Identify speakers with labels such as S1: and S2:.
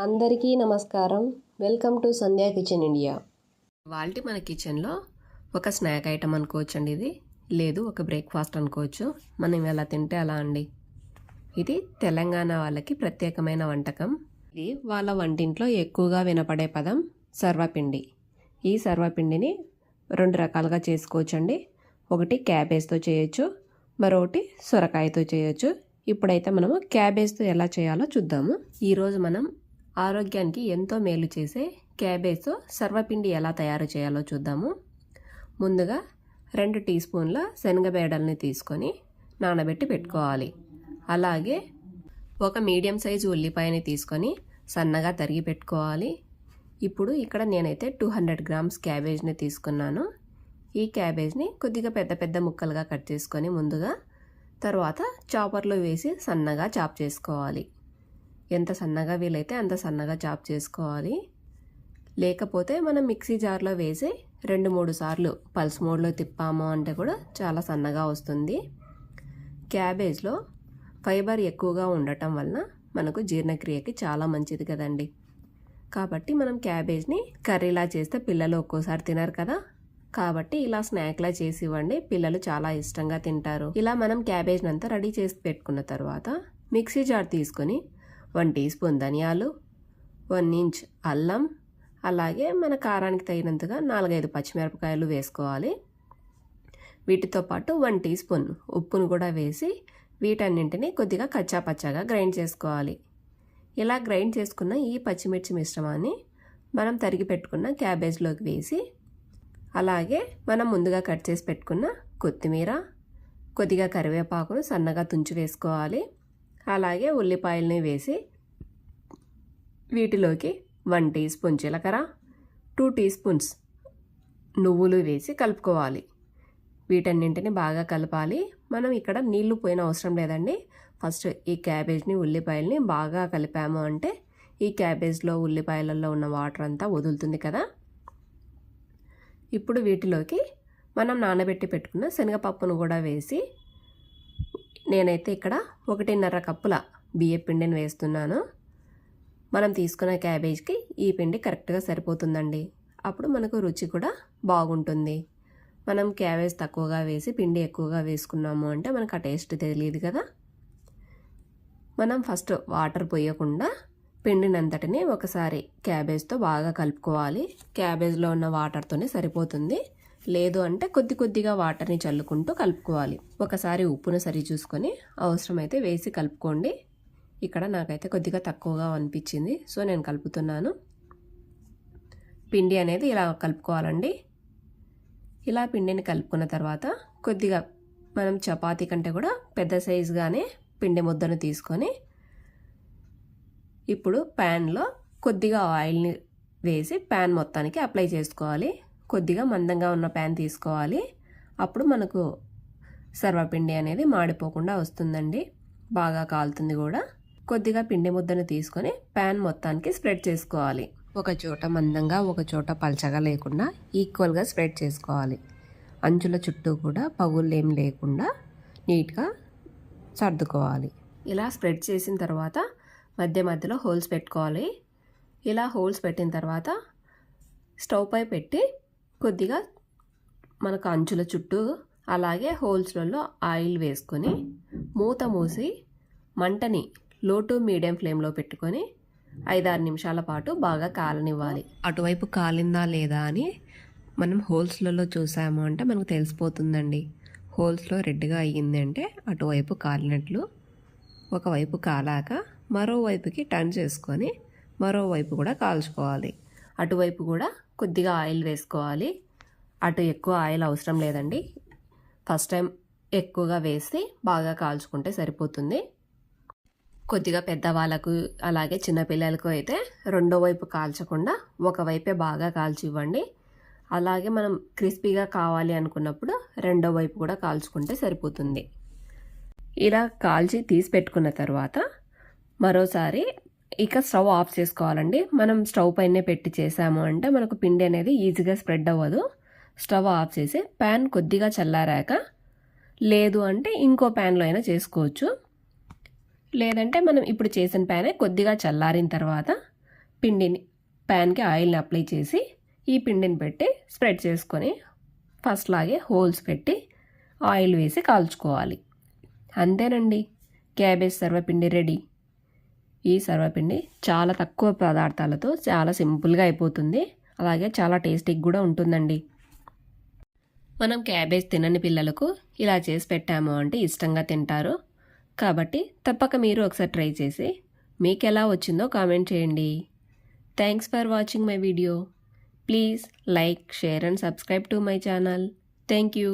S1: అందరికీ నమస్కారం. Welcome to Sandhya kitchen India.
S2: వాళ్ళ మన కిచెన్లో ఒక స్నాక్ ఐటమ్ అనుకోవచ్చు అండి ఇది. లేదు ఒక బ్రేక్ఫాస్ట్ అనుకోవచ్చు. మనం ఎలా తింటే అలా అండి. ఇది తెలంగాణ వాళ్ళకి ప్రత్యేకమైన వంటకం. ఇది వాళ్ళ వంటింట్లో ఎక్కువగా వినపడే పదం సర్వపిండి. ఈ సర్వపిండిని రెండు రకాలుగా చేసుకోవచ్చండి. ఒకటి క్యాబేజ్తో చేయొచ్చు. మరొకటి సొరకాయతో చేయొచ్చు. ఇప్పుడైతే మనము క్యాబేజ్తో ఎలా చేయాలో చూద్దాము. ఈరోజు మనం ఆరోగ్యానికి ఎంతో మేలు చేసే క్యాబేజ్తో సర్వపిండి ఎలా తయారు చేయాలో చూద్దాము. ముందుగా రెండు టీ స్పూన్ల శనగబేడల్ని తీసుకొని నానబెట్టి పెట్టుకోవాలి. అలాగే ఒక మీడియం సైజు ఉల్లిపాయని తీసుకొని సన్నగా తరిగి పెట్టుకోవాలి. ఇప్పుడు ఇక్కడ నేనైతే టూ హండ్రెడ్ గ్రామ్స్ క్యాబేజ్ని తీసుకున్నాను. ఈ క్యాబేజ్ని కొద్దిగా పెద్ద పెద్ద ముక్కలుగా కట్ చేసుకొని ముందుగా తర్వాత చాపర్లో వేసి సన్నగా చాప్ చేసుకోవాలి. ఎంత సన్నగా వీలైతే అంత సన్నగా చాప్ చేసుకోవాలి. లేకపోతే మనం మిక్సీ జార్లో వేసి రెండు మూడు సార్లు పల్స్ మోడ్లో తిప్పాము అంటే కూడా చాలా సన్నగా వస్తుంది. క్యాబేజ్లో ఫైబర్ ఎక్కువగా ఉండటం వలన మనకు జీర్ణక్రియకి చాలా మంచిది కదండి. కాబట్టి మనం క్యాబేజ్ని కర్రీలా చేస్తే పిల్లలు ఒక్కోసారి తినరు కదా. కాబట్టి ఇలా స్నాక్లా చేసి ఇవ్వండి. పిల్లలు చాలా ఇష్టంగా తింటారు. ఇలా మనం క్యాబేజ్ని అంతా రెడీ చేసి పెట్టుకున్న తర్వాత మిక్సీ జార్ తీసుకొని వన్ టీ స్పూన్ ధనియాలు వన్ ఇంచ్ అల్లం అలాగే మన కారానికి తగినంతగా నాలుగైదు పచ్చిమిరపకాయలు వేసుకోవాలి. వీటితో పాటు వన్ టీ స్పూన్ ఉప్పును కూడా వేసి వీటన్నింటినీ కొద్దిగా కచ్చా పచ్చాగా గ్రైండ్ చేసుకోవాలి. ఇలా గ్రైండ్ చేసుకున్న ఈ పచ్చిమిర్చి మిశ్రమాన్ని మనం తరిగి పెట్టుకున్న క్యాబేజ్లోకి వేసి అలాగే మనం ముందుగా కట్ చేసి పెట్టుకున్న కొత్తిమీర కొద్దిగా కరివేపాకును సన్నగా తుంచి వేసుకోవాలి. అలాగే ఉల్లిపాయలని వేసి వీటిలోకి వన్ టీ స్పూన్ జీలకర్ర టూ టీ స్పూన్స్ నువ్వులు వేసి కలుపుకోవాలి. వీటన్నింటిని బాగా కలపాలి. మనం ఇక్కడ నీళ్ళు పోయిన అవసరం లేదండి. ఫస్ట్ ఈ క్యాబేజ్ని ఉల్లిపాయల్ని బాగా కలిపాము అంటే ఈ క్యాబేజ్లో ఉల్లిపాయలలో ఉన్న వాటర్ అంతా వదులుతుంది కదా. ఇప్పుడు వీటిలోకి మనం నానబెట్టి పెట్టుకున్న శనగపప్పును కూడా వేసి నేనైతే ఇక్కడ ఒకటిన్నర కప్పుల బియ్య పిండిని వేస్తున్నాను. మనం తీసుకున్న క్యాబేజ్కి ఈ పిండి కరెక్ట్గా సరిపోతుందండి. అప్పుడు మనకు రుచి కూడా బాగుంటుంది. మనం క్యాబేజ్ తక్కువగా వేసి పిండి ఎక్కువగా వేసుకున్నాము అంటే మనకు ఆ టేస్ట్ తెలియదు కదా. మనం ఫస్ట్ వాటర్ పోయకుండా పిండినంతటిని ఒకసారి క్యాబేజ్తో బాగా కలుపుకోవాలి. క్యాబేజ్లో ఉన్న వాటర్తోనే సరిపోతుంది. లేదు అంటే కొద్ది కొద్దిగా వాటర్ని చల్లుకుంటూ కలుపుకోవాలి. ఒకసారి ఉప్పును సరి చూసుకొని అవసరమైతే వేసి కలుపుకోండి. ఇక్కడ నాకైతే కొద్దిగా తక్కువగా అనిపించింది సో నేను కలుపుతున్నాను. పిండి అనేది ఇలా కలుపుకోవాలండి. ఇలా పిండిని కలుపుకున్న తర్వాత కొద్దిగా మనం చపాతీ కంటే కూడా పెద్ద సైజుగానే పిండి ముద్దను తీసుకొని ఇప్పుడు ప్యాన్లో కొద్దిగా ఆయిల్ని వేసి ప్యాన్ మొత్తానికి అప్లై చేసుకోవాలి. కొద్దిగా మందంగా ఉన్న ప్యాన్ తీసుకోవాలి. అప్పుడు మనకు సర్వపిండి అనేది మాడిపోకుండా వస్తుందండి. బాగా కాలుతుంది కూడా. కొద్దిగా పిండి ముద్దను తీసుకొని ప్యాన్ మొత్తానికి స్ప్రెడ్ చేసుకోవాలి. ఒక చోట మందంగా ఒక చోట పల్చగా లేకుండా ఈక్వల్గా స్ప్రెడ్ చేసుకోవాలి. అంచుల చుట్టూ కూడా పగుళ్ళు ఏం లేకుండా నీట్గా సర్దుకోవాలి. ఇలా స్ప్రెడ్ చేసిన తర్వాత మధ్య మధ్యలో హోల్స్ పెట్టుకోవాలి. ఇలా హోల్స్ పెట్టిన తర్వాత స్టవ్ పై పెట్టి కొద్దిగా మనకు అంచుల చుట్టూ అలాగే హోల్స్లలో ఆయిల్ వేసుకొని మూత మూసి మంటని లో టు మీడియం ఫ్లేమ్లో పెట్టుకొని ఐదారు నిమిషాల పాటు బాగా కాలనివ్వాలి. అటువైపు కాలిందా లేదా అని మనం హోల్స్లలో చూసాము అంటే మనకు తెలిసిపోతుందండి. హోల్స్లో రెడ్గా అయ్యింది అంటే అటువైపు కాలినట్లు ఒకవైపు కాలాక మరోవైపుకి టర్న్ చేసుకొని మరోవైపు కూడా కాల్చుకోవాలి. అటువైపు కూడా కొద్దిగా ఆయిల్ వేసుకోవాలి. అటు ఎక్కువ ఆయిల్ అవసరం లేదండి. ఫస్ట్ టైం ఎక్కువగా వేసి బాగా కాల్చుకుంటే సరిపోతుంది. కొద్దిగా పెద్దవాళ్ళకు అలాగే చిన్నపిల్లలకు అయితే రెండో వైపు కాల్చకుండా ఒకవైపే బాగా కాల్చి ఇవ్వండి. అలాగే మనం క్రిస్పీగా కావాలి అనుకున్నప్పుడు రెండో వైపు కూడా కాల్చుకుంటే సరిపోతుంది. ఇలా కాల్చి తీసి పెట్టుకున్న తర్వాత మరోసారి ఇక స్టవ్ ఆఫ్ చేసుకోవాలండి. మనం స్టవ్ పైనే పెట్టి చేసాము అంటే మనకు పిండి అనేది ఈజీగా స్ప్రెడ్ అవ్వదు. స్టవ్ ఆఫ్ చేసి ప్యాన్ కొద్దిగా చల్లారాక లేదు అంటే ఇంకో ప్యాన్లో అయినా చేసుకోవచ్చు. లేదంటే మనం ఇప్పుడు చేసిన ప్యానే కొద్దిగా చల్లారిన తర్వాత పిండిని ప్యాన్కి ఆయిల్ని అప్లై చేసి ఈ పిండిని పెట్టి స్ప్రెడ్ చేసుకొని ఫస్ట్ లాగే హోల్స్ పెట్టి ఆయిల్ వేసి కాల్చుకోవాలి. అంతేనండి. Cabbage sarvapindi ready. ఈ సర్వపిండి చాలా తక్కువ పదార్థాలతో చాలా సింపుల్గా అయిపోతుంది. అలాగే చాలా టేస్టీగా కూడా ఉంటుందండి. మనం క్యాబేజ్ తినని పిల్లలకు ఇలా చేసి పెట్టాము అంటే ఇష్టంగా తింటారు. కాబట్టి తప్పక మీరు ఒకసారి ట్రై చేసి మీకు ఎలా వచ్చిందో కామెంట్ చేయండి. Thanks for watching my video please like share and subscribe to my channel thank you